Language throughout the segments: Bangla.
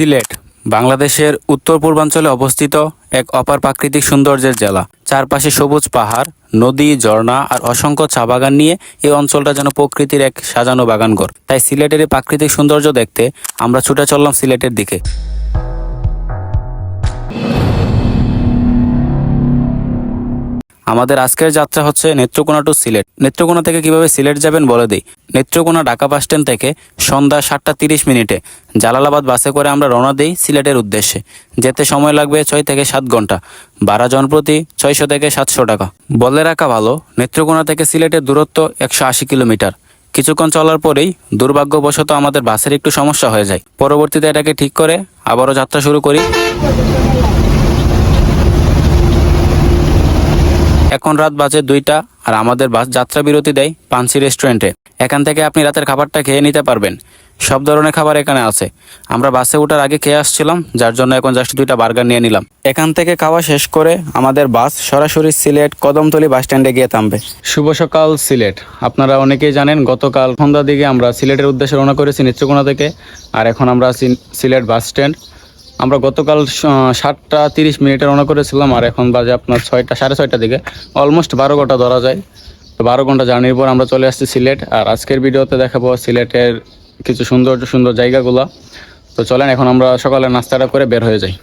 সিলেট, বাংলাদেশের উত্তর পূর্বাঞ্চলে অবস্থিত এক অপার প্রাকৃতিক সৌন্দর্যের জেলা। চারপাশে সবুজ পাহাড়, নদী, ঝর্ণা আর অসংখ্য চা বাগান নিয়ে এই অঞ্চলটা যেন প্রকৃতির এক সাজানো বাগান ঘর তাই সিলেটের এই প্রাকৃতিক সৌন্দর্য দেখতে আমরা ছুটে চললাম সিলেটের দিকে। আমাদের আজকের যাত্রা হচ্ছে নেত্রকোনা টু সিলেট। নেত্রকোনা থেকে কীভাবে সিলেট যাবেন বলে দিই। নেত্রকোনা ঢাকা বাস স্ট্যান্ড থেকে সন্ধ্যা সাতটা তিরিশ মিনিটে জালালাবাদ বাসে করে আমরা রওনা দিই সিলেটের উদ্দেশ্যে। যেতে সময় লাগবে ছয় থেকে সাত ঘণ্টা। ভাড়া জনপ্রতি ছয়শো থেকে সাতশো টাকা। বলে রাখা ভালো, নেত্রকোনা থেকে সিলেটের দূরত্ব একশো আশি কিলোমিটার। কিছুক্ষণ চলার পরেই দুর্ভাগ্যবশত আমাদের বাসের একটু সমস্যা হয়ে যায়। পরবর্তীতে এটাকে ঠিক করে আবারও যাত্রা শুরু করি। এখন রাত বাজে দুইটা আর আমাদের বাস যাত্রা বিরতি দেয় পানসি রেস্টুরেন্টে। এখান থেকে আপনি রাতের খাবারটা খেয়ে নিতে পারবেন। সব ধরনের খাবার এখানে আছে। আমরা বাসে ওঠার আগে খেয়ে আসছিলাম, যার জন্য এখন জাস্ট দুইটা বার্গার নিয়ে নিলাম। এখান থেকে খাওয়া শেষ করে আমাদের বাস সরাসরি সিলেট কদমতলি বাস স্ট্যান্ডে গিয়ে থামবে। শুভ সকাল, সিলেট। আপনারা অনেকেই জানেন, গতকাল সন্ধ্যার দিকে আমরা সিলেটের উদ্দেশ্যে রওনা করেছি নেত্রকোনা থেকে। আর এখন আমরা সিলেট বাস স্ট্যান্ড। আমরা গতকাল সাতটা তিরিশ মিনিটে রওনা করেছিলাম আর এখন বাজে আপনার ছয়টা, সাড়ে ছয়টার দিকে। অলমোস্ট বারো ঘণ্টা ধরা যায়। তো বারো ঘণ্টা জার্নির পর আমরা চলে আসছি সিলেট। আর আজকের ভিডিওতে দেখাবো সিলেটের কিছু সুন্দর সুন্দর জায়গাগুলো। তো চলেন, এখন আমরা সকালে নাস্তাটা করে বের হয়ে যাই।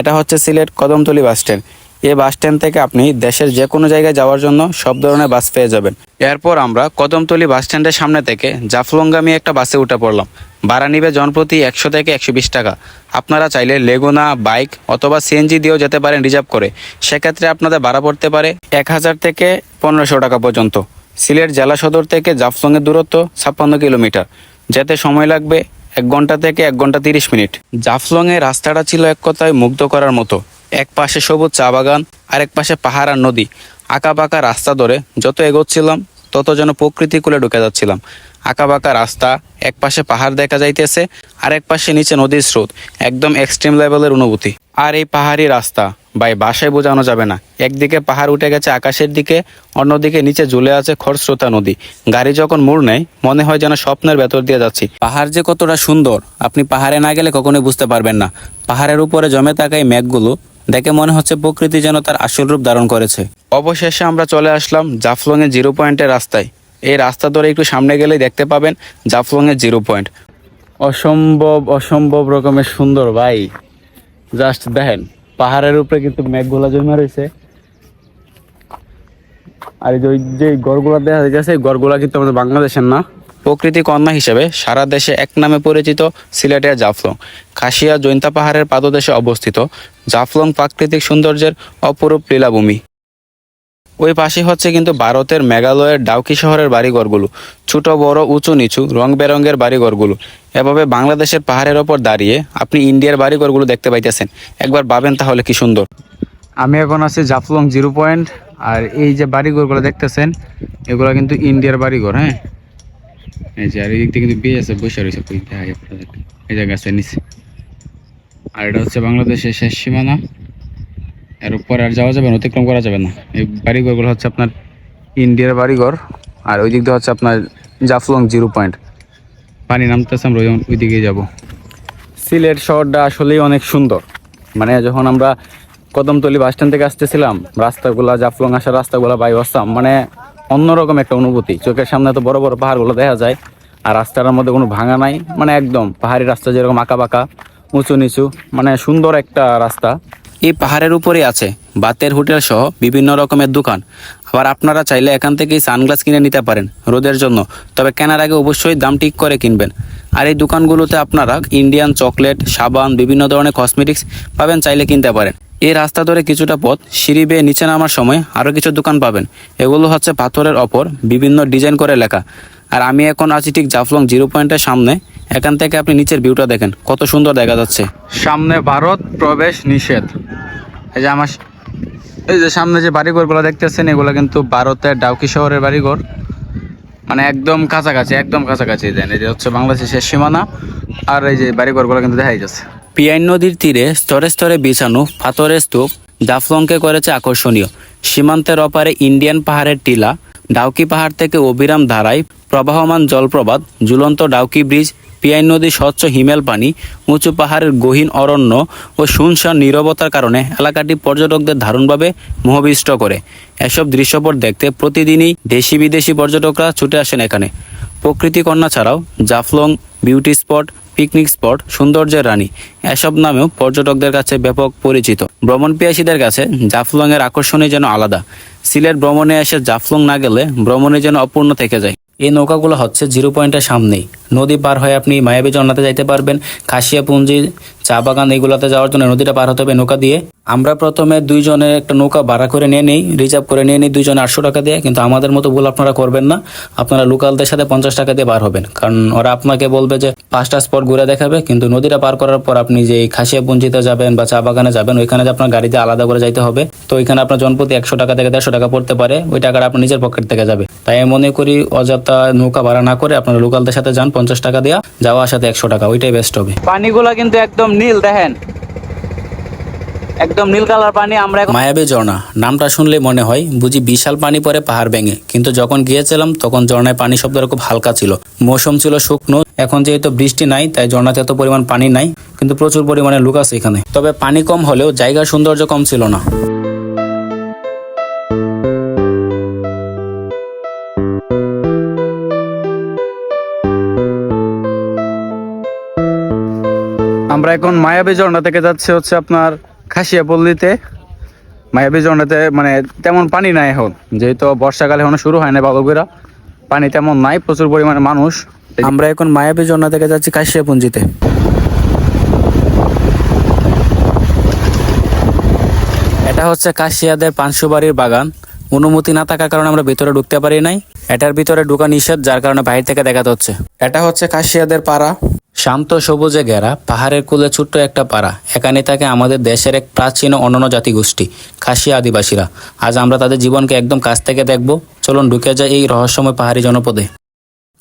এটা হচ্ছে সিলেট কদমতলি বাস স্ট্যান্ড। এই বাস স্ট্যান্ড থেকে আপনি দেশের যে কোনো জায়গায় যাওয়ার জন্য সব ধরনের বাস পেয়ে যাবেন। এরপর আমরা কদমতলি বাস স্ট্যান্ডের সামনে থেকে জাফলঙ্গামী একটা বাসে উঠে পড়লাম। ভাড়া নিবে জনপ্রতি একশো থেকে একশো বিশ টাকা। আপনারা চাইলে লেগুনা, বাইক অথবা সিএনজি দিয়েও যেতে পারেন রিজার্ভ করে। সেক্ষেত্রে আপনাদের ভাড়া পড়তে পারে এক হাজার থেকে পনেরোশো টাকা পর্যন্ত। সিলেট জেলা সদর থেকে জাফলংয়ের দূরত্ব ছাপ্পান্ন কিলোমিটার। যেতে সময় লাগবে এক ঘণ্টা থেকে এক ঘণ্টা তিরিশ মিনিট। জাফলংয়ের রাস্তাটা ছিল এক কথায় মুগ্ধ করার মতো। এক পাশে সবুজ চা বাগান আর এক পাশে পাহাড় আর নদী। আঁকা বাঁকা রাস্তা ধরে যত এগোচ্ছিলাম, তত যেন প্রকৃতি কুলে ঢুকে যাচ্ছিলাম। আঁকা বাঁকা রাস্তা, এক পাশে পাহাড় দেখা যাইতেছে আর এক পাশে নিচে নদীর স্রোত, একদম এক্সট্রিম লেভেলের অনুভূতি। আর এই পাহাড়ি রাস্তা বাই বাসায় বোঝানো যাবে না। একদিকে পাহাড় উঠে গেছে আকাশের দিকে, অন্যদিকে নিচে ঝুলে আছে খরস্রোতা নদী। গাড়ি যখন মোড় নেয়, মনে হয় যেন স্বপ্নের ভেতর দিয়ে যাচ্ছি। পাহাড় যে কতটা সুন্দর, আপনি পাহাড়ে না গেলে কখনোই বুঝতে পারবেন না। পাহাড়ের উপরে জমে থাকা এই মেঘগুলো দেখে মনে হচ্ছে প্রকৃতি যেন তার আসল রূপ ধারণ করেছে। অবশেষে আমরা চলে আসলাম জাফলং এর জিরো পয়েন্টের রাস্তায়। এই রাস্তা ধরে একটু সামনে গেলেই দেখতে পাবেন জাফলং এর জিরো পয়েন্ট। অসম্ভব অসম্ভব রকমের সুন্দর ভাই। জাস্ট দেখেন, পাহাড়ের উপরে কিন্তু মেঘগুলা জমে রয়েছে। আর যে যে গড়গুলা দেখা এই গড়গুলা কিন্তু আমাদের বাংলাদেশের না। প্রকৃতি কন্যা হিসেবে সারা দেশে এক নামে পরিচিত সিলেটের জাফলং। খাসিয়া জৈন্তা পাহাড়ের পাদদেশে অবস্থিত। জাফলং প্রাকৃতিক সৌন্দর্যের অপরূপ লীলাভূমি। ওই পাশে হচ্ছে কিন্তু ভারতের মেঘালয়ের ডাউকি শহরের বাড়িঘরগুলো। ছোট, বড়, উঁচু, নিচু রং বেরঙের বাড়িঘরগুলো। এভাবে বাংলাদেশের পাহাড়ের ওপর দাঁড়িয়ে আপনি ইন্ডিয়ার বাড়িঘরগুলো দেখতে পাইতেছেন। একবার ভাবেন তাহলে কি সুন্দর। আমি এখন আছি জাফলং জিরো পয়েন্ট, আর এই যে বাড়িঘরগুলো দেখতেছেন, এগুলো কিন্তু ইন্ডিয়ার বাড়িঘর হ্যাঁ? এই যে, আর এই দিক কিন্তু বিয়ে আছে বসে রয়েছে কই দেখাই আপনাদের। এই যে গাছের নিচে। আর এটা হচ্ছে বাংলাদেশের শেষ সীমানা। এর উপরে আর যাওয়া যাবে না, অতিক্রম করা যাবে না। এই বাড়িঘরগুলো হচ্ছে আপনার ইন্ডিয়ার বাড়িঘর, আর ওই দিক দিয়ে হচ্ছে আপনার জাফলং জিরো পয়েন্ট। পানি নামতেছে, আমরা ওই দিকেই যাব। সিলেট শহরটা আসলেই অনেক সুন্দর। মানে যখন আমরা কদমতলি বাস স্ট্যান্ড থেকে আসতেছিলাম, রাস্তাগুলা জাফলং আসার রাস্তাগুলা বাই আসতাম মানে অন্যরকম একটা অনুভূতি। চোখের সামনে তো বড় বড় পাহাড়গুলো দেখা যায়, আর রাস্তাটার মধ্যে কোনো ভাঙা নাই। মানে একদম পাহাড়ি রাস্তা যেরকম আঁকা বাঁকা উঁচু নিচু মানে সুন্দর একটা রাস্তা। এই পাহাড়ের উপরে আছে বাতের হোটেল সহ বিভিন্ন রকমের দোকান। আবার আপনারা চাইলে এখান থেকেই সানগ্লাস কিনে নিতে পারেন রোদের জন্য। তবে কেনার আগে অবশ্যই দাম ঠিক করে কিনবেন। আর এই দোকানগুলোতে আপনারা ইন্ডিয়ান চকলেট সাবান, বিভিন্ন ধরনের কসমেটিক্স পাবেন চাইলে কিনতে পারেন। এই রাস্তা ধরে কিছুটা পথ, সিঁড়ি বেয়ে নিচে নামার সময় আরও কিছু দোকান পাবেন। এগুলো হচ্ছে পাথরের ওপর বিভিন্ন ডিজাইন করে লেখা। আর আমি এখন আছি ঠিক জাফলং জিরো পয়েন্টের সামনে। এখান থেকে আপনি নিচের ভিউটা দেখেন, কত সুন্দর দেখা যাচ্ছে। সামনে ভারত, প্রবেশ নিষেধ। এই যে আমার এই যে সামনে যে বাড়িঘরগুলো দেখতেছেন, এগুলো কিন্তু ভারতের ডাউকি শহরের বাড়িঘর। মানে একদম কাছাকাছি একদম কাছাকাছি দেন। এই যে হচ্ছে বাংলাদেশের শেষ সীমানা, আর এই যে বাড়িঘরগুলো কিন্তু দেখাই যাচ্ছে। পিয়াইন নদীর তীরে স্তরে স্তরে বিছানো পাথরের স্তূপ জাফলংকে করেছে আকর্ষণীয়। সীমান্তের অপারে ইন্ডিয়ান পাহাড়ের টিলা, ডাউকি পাহাড় থেকে অবিরাম ধারায় প্রবাহমান জলপ্রপাত, ঝুলন্ত ডাউকি ব্রিজ পিয়াই নদী স্বচ্ছ হিমেল পানি, উঁচু পাহাড়ের গহীন অরণ্য ও শুনশান নীরবতার কারণে এলাকাটি পর্যটকদের দারুণভাবে মোহবিষ্ট করে। এসব দৃশ্যপট দেখতে প্রতিদিনই দেশি বিদেশি পর্যটকরা ছুটে আসেন এখানে। প্রকৃতি কন্যা ছাড়াও Jaflong, beauty spot, picnic spot, সৌন্দর্যের রানী, এসব নামেও পর্যটকদের কাছে ব্যাপক পরিচিত। ভ্রমণ পিয়াসীদের কাছে জাফলং এর আকর্ষণই যেন আলাদা। সিলেট ভ্রমণে এসে জাফলং না গেলে ভ্রমণে যেন অপূর্ণ থেকে যায়। এই নৌকাগুলো হচ্ছে জিরো পয়েন্টের সামনেই। নদী পার হয়ে আপনি মায়াবী জন্নাতে যাইতে পারবেন। খাসিয়াপুঞ্জি চা বাগান এগুলোতে যাওয়ার জন্য নদীটা পার হতে হবে নৌকা দিয়ে। আমরা প্রথমে দুইজনের একটা নৌকা ভাড়া করে নিয়ে নিই রিজার্ভ করে নিয়ে নিই, দুইজনে আটশো টাকা দিয়ে। কিন্তু আমাদের মতো ভুল আপনারা করবেন না। আপনারা লোকালদের সাথে পঞ্চাশ টাকা দিয়ে বার হবেন। কারণ ওরা আপনাকে বলবে যে, পাঁচটা স্পট ঘুরে দেখাবে, কিন্তু নদীটা পার করার পর আপনি যে খাসিয়াপুঞ্জিতে যাবেন বা চা বাগানে যাবেন, ওইখানে যে আপনার গাড়িতে আলাদা করে যাইতে হবে। তো ওইখানে আপনার জনপ্রতি একশো টাকা থেকে দেড়শো টাকা পড়তে পারে, ওই টাকাটা আপনার নিজের পকেট থেকে যাবে। তাই আমি মনে করি অযথা নৌকা ভাড়া না করে আপনারা লোকালদের সাথে যান পঞ্চাশ টাকা দেওয়া যাওয়া আসাতে একশো টাকা, ওইটাই বেস্ট হবে। পানিগুলো কিন্তু একদম নীল, দেখেন। একদম নীল কালার পানি, আমরা মায়াবী ঝর্ণা। নামটা শুনলে মনে হয়, বুঝি বিশাল পানি পরে পাহাড় ভেঙে। কিন্তু যখন গিয়েছিলাম, তখন ঝর্ণায় পানি শব্দ খুব হালকা ছিল। মৌসুম ছিল শুকনো, এখন যেহেতু বৃষ্টি নাই, তাই ঝর্ণাতে এত পরিমাণ পানি নাই, কিন্তু প্রচুর পরিমাণে লুক আছে এখানে। তবে পানি কম হলেও জায়গার সৌন্দর্য কম ছিল না। আমরা এখন মায়াবী ঝর্ণা থেকে যাচ্ছি হচ্ছে আপনার খাসিয়া পল্লীতে মায়াবী ঝর্ণাতে মানে তেমন পানি নাই এখন, যেহেতু বর্ষাকালে এখনও শুরু হয় না ভালো করে পানি তেমন নাই, প্রচুর পরিমাণে মানুষ। আমরা এখন মায়াবী ঝর্ণা থেকে যাচ্ছি কাশিয়াপুঞ্জিতে এটা হচ্ছে কাশিয়াদের পাঁচশোবাড়ির বাগান। অনুমতি না থাকার কারণে আমরা ভিতরে ঢুকতে পারি নাই। এটার ভিতরে ঢুকা নিষেধ, যার কারণে বাইরে থেকে দেখাতে হচ্ছে এটা হচ্ছে কাশিয়াদের পাড়া। শান্ত সবুজে ঘেরা, পাহাড়ের কুলে ছোট্ট একটা পাড়া। এখানে থাকে আমাদের দেশের এক প্রাচীন অনন্য জাতিগোষ্ঠী খাসিয়া আদিবাসীরা। আজ আমরা তাদের জীবনকে একদম কাছ থেকে দেখব। চলুন ঢুকে যায় এই রহস্যময় পাহাড়ি জনপদে।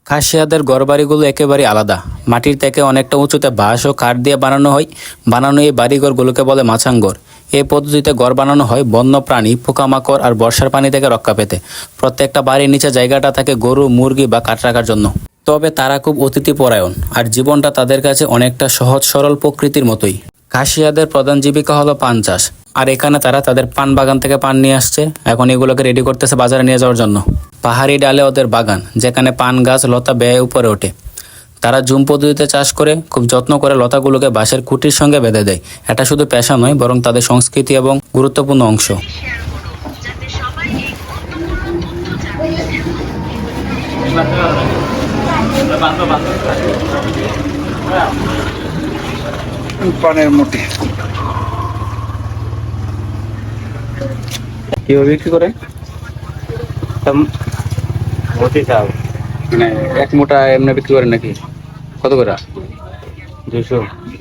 খাসিয়াদের ঘরবাড়িগুলো একেবারে আলাদা। মাটির থেকে অনেকটা উঁচুতে বাঁশ ও কাঠ দিয়ে বানানো হয়। বানানো এই বাড়িঘরগুলোকে বলে মাছাঙ্গর। এই পদ্ধতিতে ঘর বানানো হয় বন্য প্রাণী পোকামাকড় আর বর্ষার পানি থেকে রক্ষা পেতে। প্রত্যেকটা বাড়ির নিচে জায়গাটা থাকে গরু, মুরগি বা কাঠ রাখার জন্য। তবে তারা খুব অতিথিপরায়ণ, আর জীবনটা তাদের কাছে অনেকটা সহজ সরল প্রকৃতির মতোই। খাসিয়াদের প্রধান জীবিকা হলো পান চাষ, আর এখানে তারা তাদের পান বাগান থেকে পান নিয়ে আসছে। এখন এগুলোকে রেডি করতেছে বাজারে নিয়ে যাওয়ার জন্য। পাহাড়ি ডালে ওদের বাগান, যেখানে পান গাছ, লতা বেয়ে উপরে ওঠে। তারা জুম পদ্ধতিতে চাষ করে, খুব যত্ন করে লতাগুলোকে বাঁশের খুঁটির সঙ্গে বেঁধে দেয়। এটা শুধু পেশা নয়, বরং তাদের সংস্কৃতি এবং গুরুত্বপূর্ণ অংশ। পানের মুটি কীভাবে বিক্রি করে? মুটি মানে এক মোটা এমনি বিক্রি করেন নাকি? কত করে? দুশো।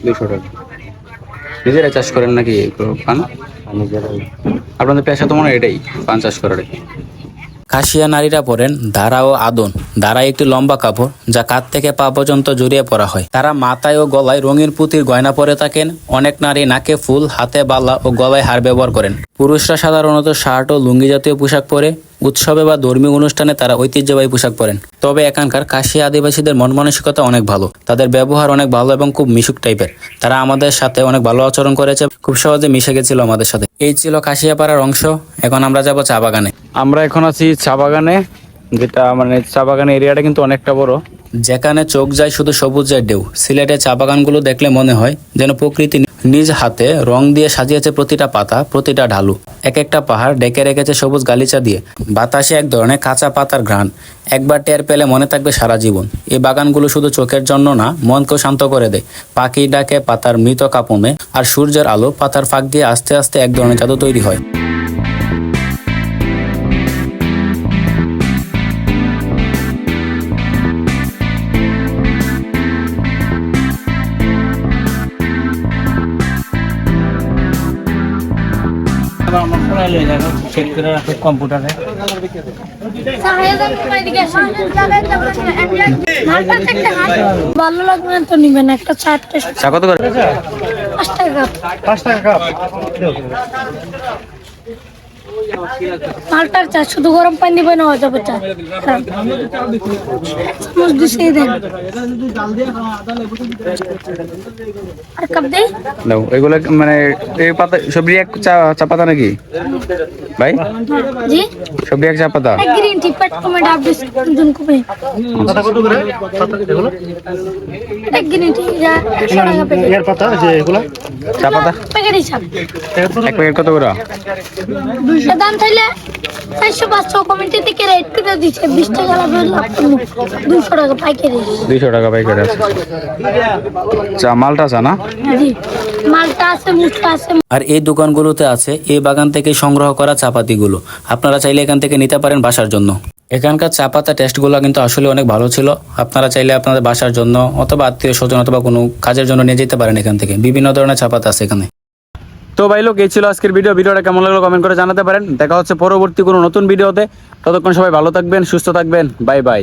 দুশো টাকা। নিজেরা চাষ করেন নাকি পান? নিজেরাই। আপনাদের পেশা তো মনে হয় এটাই পান চাষ করাটাই কাশিয়া নারীরা পরেন ধারা ও আদন। ধারা একটি লম্বা কাপড়, যা কাত থেকে পা পর্যন্ত জড়িয়ে পড়া হয়। তারা মাথায় ও গলায় রঙিন পুঁতির গয়না পরে থাকেন। অনেক নারী নাকে ফুল, হাতে বালা ও গলায় হার ব্যবহার করেন। পুরুষরা সাধারণত শার্ট ও লুঙ্গি জাতীয় পোশাক পরে। উৎসবে বা ধর্মীয় অনুষ্ঠানে তারা ঐতিহ্যবাহী পোশাক পরেন। তবে এখানকার কাশি আদিবাসীদের মন মানসিকতা অনেক ভালো। তাদের ব্যবহার অনেক ভালো এবং খুব মিশুক টাইপের। তারা আমাদের সাথে অনেক ভালো আচরণ করেছে, খুব সহজে মিশে গেছিল আমাদের সাথে। এই ছিল কাশিয়াপাড়ার অংশ। এখন আমরা যাব চা বাগানে। আমরা এখন আছি চা বাগানে, যেটা মানে চা বাগান এরিয়াটা কিন্তু অনেকটা বড়। যেখানে চোখ যায় শুধু সবুজের ঢেউ, সিলেটের চা বাগানগুলো দেখলে মনে হয় যেন প্রকৃতি নিজ হাতে রং দিয়ে সাজিয়েছে প্রতিটা পাতা, প্রতিটা ঢালু। এক একটা পাহাড় ডেকে রেখেছে সবুজ গালিচা দিয়ে। বাতাসে এক ধরনের কাঁচা পাতার ঘ্রাণ। একবার টের পেলে মনে থাকবে সারা জীবন। এই বাগানগুলো শুধু চোখের জন্য না, মনকেও শান্ত করে দেয়। পাখি ডাকে, পাতার মৃত কাপনে আর সূর্যের আলো পাতার ফাঁক দিয়ে আস্তে আস্তে এক ধরনের জাদু তৈরি হয়। কম্পিউটারে। ভালো লাগবে না তো নিবেন একটা চারটে চা কত করে? পাঁচ টাকা। পাঁচ টাকা কাপ। মালটার চা শুধু গরম পানি দিবেন হয়ে যাবে চা। চামচ দিছেই দেন। আর কাপ দেই? দাও এগুলো মানে এই পাতা সবজি এক চা চা পাতা নাকি? ভাই? জি? সবজি এক চা পাতা? গ্রিন টি পেট কমে ডাব বিস্কুট দুন কুপে। এক গ্রিন টি যা এর পাতা যে এগুলা? চা পাতা? প্যাকেট হিসাব। এক প্যাকেট কত করে? দুইশো দাম থাকলে চারশো পাঁচশো কমিটি থেকে রেট করে দিচ্ছে বিশ টাকা লাভ লাভ দুশো টাকা পাইকারি। দুইশো টাকা পাইকারি আছে। মালটা চা না? মালটা আছে মুসটা আছে। আর এই দোকানগুলোতে আছে এই বাগান থেকে সংগ্রহ করা চাপাতিগুলো। আপনারা চাইলে এখান থেকে নিতে পারেন বাসার জন্য। এখানকার চা পাতা টেস্টগুলো কিন্তু আসলে অনেক ভালো ছিল। আপনারা চাইলে আপনাদের বাসার জন্য অথবা আত্মীয় স্বজন অথবা কোনো কাজের জন্য নিয়ে যেতে পারেন এখান থেকে। বিভিন্ন ধরনের চা পাতা আছে এখানে। তো ভাই লোক, এই ছিল আজকের ভিডিও ভিডিওটা কেমন লাগল কমেন্ট করে জানাতে পারেন। দেখা হচ্ছে পরবর্তী কোনো নতুন ভিডিওতে ততক্ষণ সবাই ভালো থাকবেন, সুস্থ থাকবেন। Bye bye.